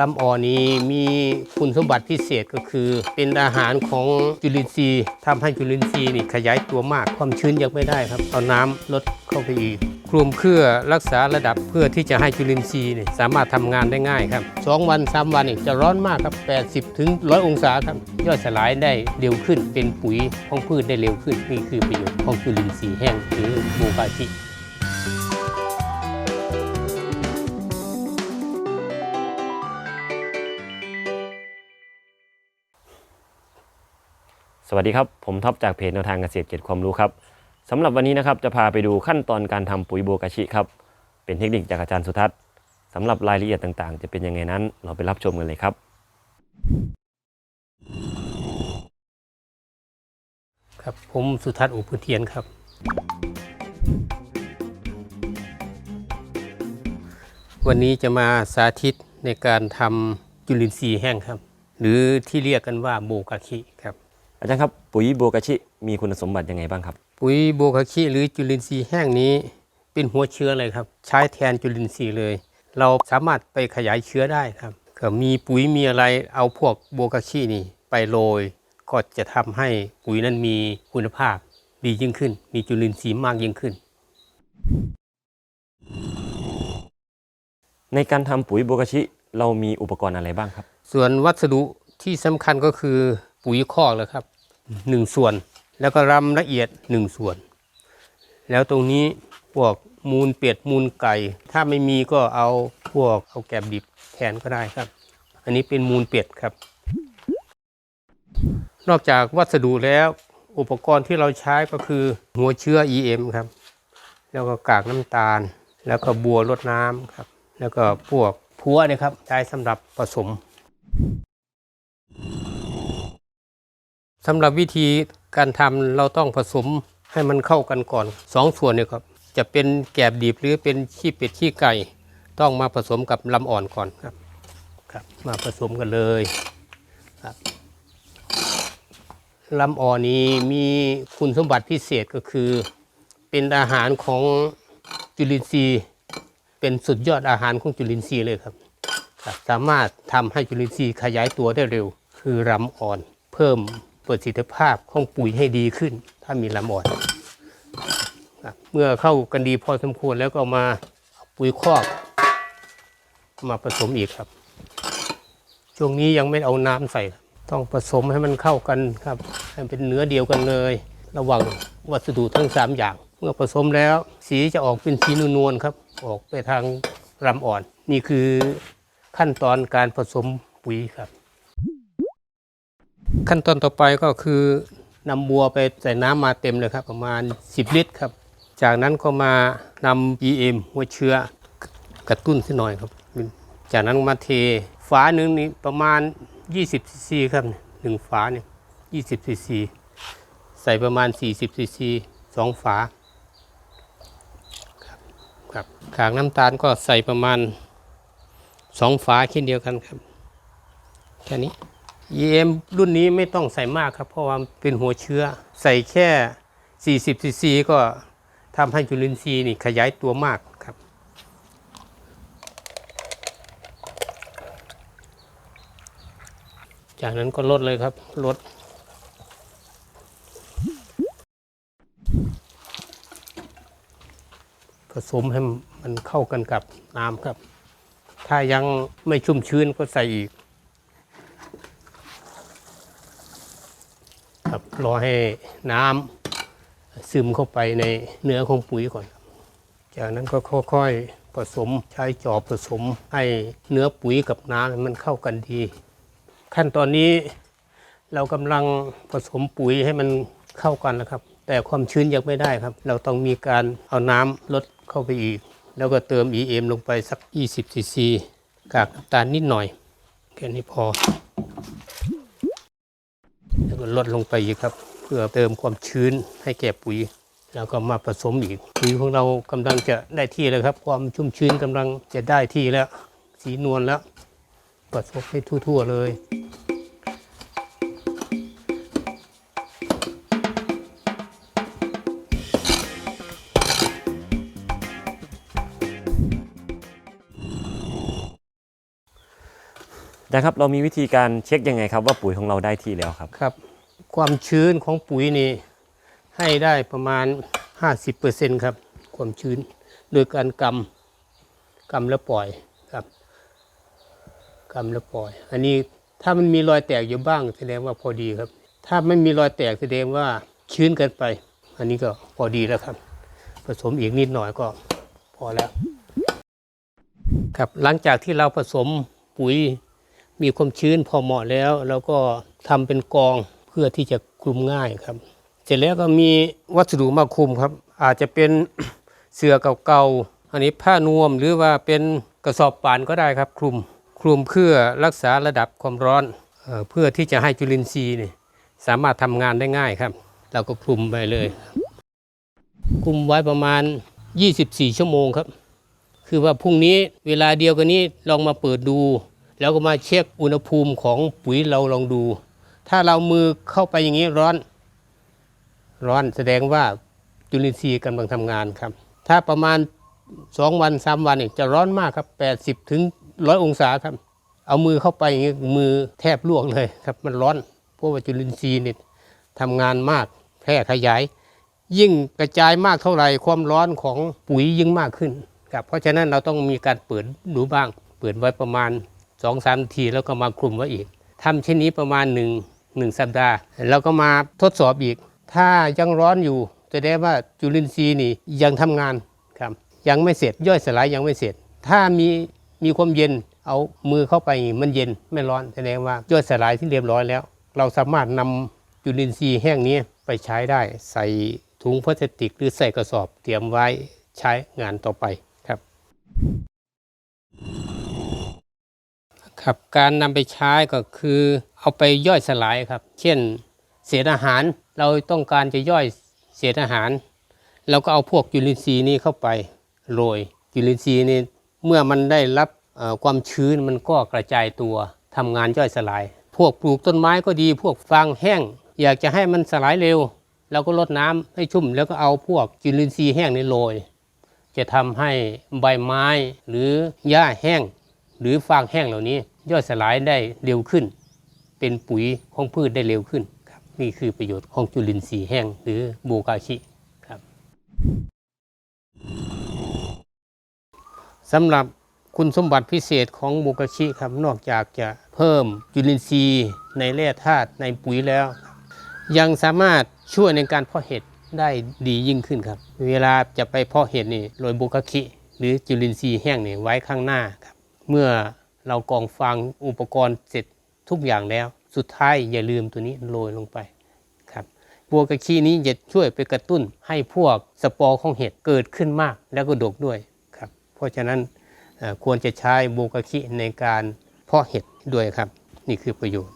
ลำอ่อนนี้มีคุณสมบัติพิเศษก็คือ เป็นอาหารของจุลินทรีย์ทำให้จุลินทรีย์นี่ขยายตัวมาก ความชื้นยังไม่ได้ครับเอาน้ำลดเข้าไปอีกคลุมเครือรักษาระดับเพื่อที่จะให้จุลินทรีย์นี่สามารถทำงานได้ง่ายครับสองวันสามวันนี่จะร้อนมากครับ 80 ถึง 100 องศาครับย่อยสลายได้เร็วขึ้นเป็นปุ๋ยของพืชได้เร็วขึ้นนี่คือประโยชน์ของจุลินทรีย์แห้งหรือบูคาชิ สวัสดีครับ ผมท็อปจากเพจแนวทางเกษตรเกียรติความรู้ครับสำหรับวันนี้นะครับจะพาไปดูขั้นตอนการทำปุ๋ยโบกาชิครับ เป็นเทคนิคจากอาจารย์สุทัศน์สำหรับรายละเอียดต่างๆ จะเป็นยังไงนั้น เราไปรับชมกันเลยครับ ครับผมสุทัศน์อุปเทียนครับ วันนี้จะมาสาธิตในการทำจุลินทรีย์แห้งครับ หรือที่เรียกกันว่าโบกาคิครับ อาจารย์ครับปุ๋ยโบกาชิมีคุณสมบัติยังไงบ้างครับ ปุ๋ยโบกาคิหรือจุลินทรีย์แห้งนี้ เป็นหัวเชื้อเลยครับ ใช้แทนจุลินทรีย์เลย เราสามารถไปขยายเชื้อได้ครับก็มีปุ๋ยมีอะไรเอาพวกโบกาคินี่ไปโรยก็จะทำให้ปุ๋ยนั้นมีคุณภาพดียิ่งขึ้น มีจุลินทรีย์มากยิ่งขึ้น ในการทำปุ๋ยโบกาชิเรามีอุปกรณ์อะไรบ้างครับ ส่วนวัสดุที่สำคัญก็คือ ปุ๋ยคอกเลยครับหนึ่งส่วน แล้วก็รำละเอียดหนึ่งส่วน แล้วตรงนี้พวกมูลเป็ดมูลไก่ ถ้าไม่มีก็เอาพวกเอาแกบดิบแทนก็ได้ครับ อันนี้เป็นมูลเป็ดครับ นอกจากวัสดุแล้วอุปกรณ์ที่เราใช้ก็คือหัวเชื้อ EM ครับ แล้วก็กากน้ำตาล แล้วก็บัวรดน้ำครับ แล้วก็พวกพัวนะครับใช้สำหรับผสม สำหรับวิธีการทำเราต้องผสมให้มันเข้ากันก่อนสองส่วนเนี่ยครับจะเป็นแกบดิบหรือเป็นขี้เป็ดขี้ไก่ ต้องมาผสมกับลำอ่อนก่อนครับครับ มาผสมกันเลยครับลำอ่อนนี้มีคุณสมบัติพิเศษก็คือ เป็นอาหารของจุลินทรีย์ เป็นสุดยอดอาหารของจุลินทรีย์เลยครับครับ สามารถทำให้จุลินทรีย์ขยายตัวได้เร็ว คือลำอ่อนเพิ่ม ประสิทธิภาพของปุ๋ยให้ดีขึ้น ถ้ามีลำอ่อนเมื่อเข้ากันดีพอสมควรแล้วก็มาปุ๋ยครอกมาผสมอีกครับ ช่วงนี้ยังไม่เอาน้ำใส่ ต้องผสมให้มันเข้ากันครับ ให้เป็นเนื้อเดียวกันเลย ระว่างวัสดุทั้ง 3 อย่าง เมื่อผสมแล้วสีจะออกเป็นสีนวลๆครับ ออกไปทางลำอ่อน นี่คือขั้นตอนการผสมปุ๋ยครับ ขั้นตอนต่อไปก็คือนำบัวไปใส่น้ำมาเต็มเลยครับ ประมาณ 10 ลิตรครับ จากนั้นก็มานำ PM หัวเชื้อกระตุ้นสักหน่อยครับ จากนั้นมาเทฝาหนึ่งนี่ประมาณ 20ซีซีครับหนึ่งฝาเนี่ย20ซีซีใส่ประมาณ 40ซีซีสองฝาครับครับขางน้ำตาลก็ใส่ประมาณสองฝาเช่นเดียวกันครับ แค่นี้ EM รุ่นนี้ไม่ต้องใส่มากครับ เพราะว่าเป็นหัวเชื้อ ใส่แค่ 40ซีซีก็ทำให้จุลินทรีย์นี่ขยายตัวมากครับ จากนั้นก็ลดเลยครับลดผสมให้มันเข้ากันกับน้ำครับ ถ้ายังไม่ชุ่มชื้นก็ใส่อีก ค รอให้น้ำซึมเข้าไปในเนื้อของปุ๋ยก่อน จากนั้นก็ค่อยๆผสมใช้จอบผสมให้เนื้อปุ๋ยกับน้ำมันเข้ากันดี ขั้นตอนนี้เรากำลังผสมปุ๋ยให้มันเข้ากันนะครับ แต่ความชื้นยังไม่ได้ครับ เราต้องมีการเอาน้ำลดเข้าไปอีก แล้วก็เติม EM ลงไปสัก 20ซีซีกากน้ำตาลนิดหน่อยแค่นี้พอ ลดลงไปอีกครับ เพื่อเติมความชื้นให้แก่ปุ๋ย แล้วก็มาผสมอีกปุ๋ยของเรากำลังจะได้ที่แล้วครับ ความชุ่มชื้นกำลังจะได้ที่แล้ว สีนวลแล้วผสมให้ทั่วๆเลยอาจารย์ครับเรามีวิธีการเช็คยังไงครับว่าปุ๋ยของเราได้ที่แล้วครับครับ ความชื้นของปุ๋ยนี่ให้ได้ประมาณ 50%ครับ ความชื้นโดยการกำกำแล้วปล่อยครับกำแล้วปล่อย อันนี้ถ้ามันมีรอยแตกอยู่บ้างแสดงว่าพอดีครับ ถ้าไม่มีรอยแตกแสดงว่าชื้นเกินไป อันนี้ก็พอดีแล้วครับ ผสมอีกนิดหน่อยก็พอแล้ว ครับหลังจากที่เราผสมปุ๋ยมีความชื้นพอเหมาะแล้ว แล้วก็ทำเป็นกอง พื่อที่จะคลุมง่ายครับ เสร็จแล้วก็มีวัสดุมาคลุมครับ อาจจะเป็นเสื่อเก่าๆอันนี้ผ้านวมหรือว่าเป็นกระสอบป่านก็ได้ครับคลุมคลุมเพื่อรักษาระดับความร้อนเอเพื่อที่จะให้จุลินทรีย์นี่สามารถทำงานได้ง่ายครับ เราก็คลุมไปเลยคลุมไว้ประมาณ 24 ชั่วโมงครับ คือว่าพรุ่งนี้เวลาเดียวกันนี้ลองมาเปิดดู แล้วก็มาเช็คอุณหภูมิของปุ๋ยเราลองดู ถ้าเรามือเข้าไปอย่างนี้ร้อน ร้อนแสดงว่าจุลินทรีย์กำลังทำงานครับ ถ้าประมาณ 2 วัน3วันเนี่ยจะร้อนมากครับ 80 ถึง 100 องศาครับ เอามือเข้าไปอย่างนี้มือแทบลวกเลยครับ มันร้อนเพราะว่าจุลินทรีย์เนี่ยทำงานมากแพร่ขยาย ยิ่งกระจายมากเท่าไหร่ความร้อนของปุ๋ยยิ่งมากขึ้นครับเพราะฉะนั้นเราต้องมีการเปิดดูบ้าง เปิดไว้ประมาณ2อสามนาทีแล้วก็มาคลุมไว้อีกทำเช่นนี้ประมาณหนึ่ง สัปดาห์ แล้วก็มาทดสอบอีก ถ้ายังร้อนอยู่แสดงว่าจุลินทรีย์นี่ยังทำงานครับยังไม่เสร็จย่อยสลายยังไม่เสร็จ ถ้ามีมีความเย็นเอามือเข้าไปมันเย็นไม่ร้อนแสดงว่าย่อยสลายที่เรียบร้อยแล้ว เราสามารถนำจุลินทรีย์แห้งนี้ไปใช้ได้ใส่ถุงพลาสติกหรือใส่กระสอบเตรียมไว้ใช้งานต่อไปครับ ครับการนำไปใช้ก็คือ เอาไปย่อยสลายครับ เช่น เศษอาหารเราต้องการจะย่อยเศษอาหาร เราก็เอาพวกจุลินทรีย์นี้เข้าไปโรยจุลินทรีย์นี้เมื่อมันได้รับความชื้นมันก็กระจายตัวทำงานย่อยสลาย พวกปลูกต้นไม้ก็ดี พวกฟางแห้ง อยากจะให้มันสลายเร็วเราก็ลดน้ำให้ชุ่มแล้วก็เอาพวกจุลินทรีย์แห้งนี้โรยจะทำให้ใบไม้หรือหญ้าแห้ง หรือฟางแห้งเหล่านี้ย่อยสลายได้เร็วขึ้น เป็นปุ๋ยของพืชได้เร็วขึ้นครับนี่คือประโยชน์ของจุลินทรีย์แห้งหรือบูกาชิครับสำหรับคุณสมบัติพิเศษของบูกาชิครับนอกจากจะเพิ่มจุลินทรีย์ในแร่ธาตุในปุ๋ยแล้ว ยังสามารถช่วยในการเพาะเห็ดได้ดียิ่งขึ้นครับ เวลาจะไปเพาะเห็ดนี่โรยบุคคิหรือจุลินทรีย์แห้งนี่ไว้ข้างหน้าครับ เมื่อเรากองฟางอุปกรณ์เสร็จ ทุกอย่างแล้ว สุดท้ายอย่าลืมตัวนี้โรยลงไปครับบัวกระขี้นี้จะช่วยไปกระตุ้นให้พวกสปอร์ของเห็ดเกิดขึ้นมากแล้วก็ดกด้วยครับเพราะฉะนั้นควรจะใช้บัวกระขี้ในการเพาะเห็ดด้วยครับ นี่คือประโยชน์